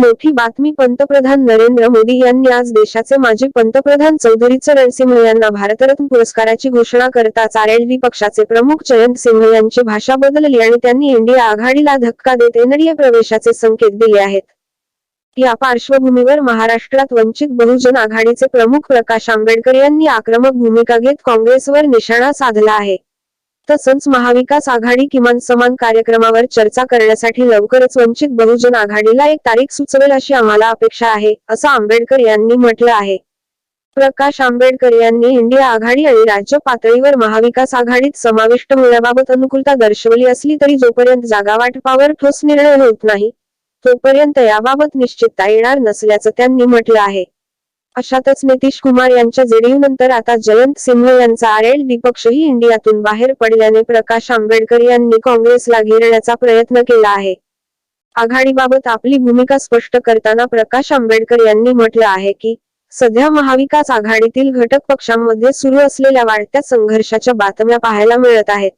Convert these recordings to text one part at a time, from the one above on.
मोठी बातमी पंतप्रधान नरेंद्र मोदी यांनी आज देशाचे माजी पंतप्रधान चौधरी चरण सिंह यांना भारतरत्न पुरस्काराची घोषणा करताच आरएलडी पक्षाचे प्रमुख जयंत सिंह यांची भाषा बदलली आणि त्यांनी इंडिया आघाडीला धक्का देत एनडीए प्रवेशाचे संकेत दिले आहेत. या पार्श्वभूमीवर महाराष्ट्रात वंचित बहुजन आघाडीचे प्रमुख प्रकाश आंबेडकर यांनी आक्रमक भूमिका घेत काँग्रेसवर निशाणा साधला आहे. तसंच महाविकास आघाडी किमान समान कार्यक्रमावर चर्चा करण्यासाठी लवकरच वंचित बहुजन आघाडीला एक तारीख सुचवेल अशी आम्हाला अपेक्षा आहे असं आंबेडकर यांनी म्हटलं आहे. प्रकाश आंबेडकर यांनी इंडिया आघाडी आणि राज्य पातळीवर महाविकास आघाडीत समाविष्ट होण्याबाबत अनुकूलता दर्शवली असली तरी जोपर्यंत जागा वाटपावर ठोस निर्णय होत नाही तोपर्यंत याबाबत निश्चितता येणार नसल्याचं त्यांनी म्हटलं आहे. अशातच नितीश कुमार यांच्या जेडीयू नंतर आता जयंत सिंह यांचा आरएलडी पक्षही इंडियातून बाहेर पडल्याने प्रकाश आंबेडकर यांनी काँग्रेसला घेरण्याचा प्रयत्न केला आहे. आघाडीबाबत आपली भूमिका स्पष्ट करताना प्रकाश आंबेडकर यांनी म्हटलं आहे की सध्या महाविकास आघाडीतील घटक पक्षांमध्ये सुरू असलेल्या वाढत्या संघर्षाच्या बातम्या पाहायला मिळत आहेत.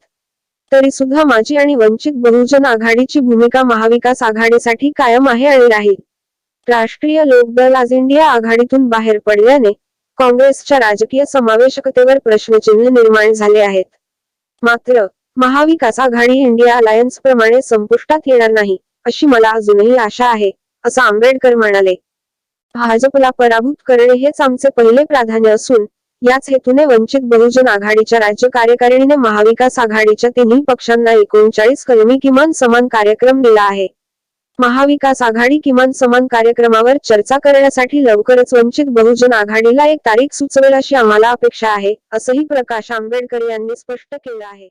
तरी सुद्धा माझी आणि वंचित बहुजन आघाडीची भूमिका महाविकास आघाडीसाठी कायम आहे आणि राहील. राष्ट्रीय लोकदल आज इंडिया आघाडीतून बाहेर पडल्याने काँग्रेसच्या राजकीय समावेशकतेवर प्रश्नचिन्ह निर्माण झाले आहेत. मात्र महाविकास आघाडी इंडिया अलायन्स प्रमाणे संपुष्टात येणार नाही अशी मला अजूनही आशा आहे असं आंबेडकर म्हणाले. भाजपला पराभूत करणे हेच आमचे पहिले प्राधान्य असून याच हेतूने वंचित बहुजन आघाडीच्या राज्य कार्यकारिणीने महाविकास आघाडीच्या तिन्ही पक्षांना एकोणचाळीस कलमी किमान समान कार्यक्रम दिला आहे. महाविकास आघाडी किमान समान कार्यक्रमावर चर्चा करण्यासाठी लवकरच वंचित बहुजन आघाडीला एक तारीख सुचवेल अशी आम्हाला अपेक्षा आहे असंही प्रकाश आंबेडकर यांनी स्पष्ट केलं आहे.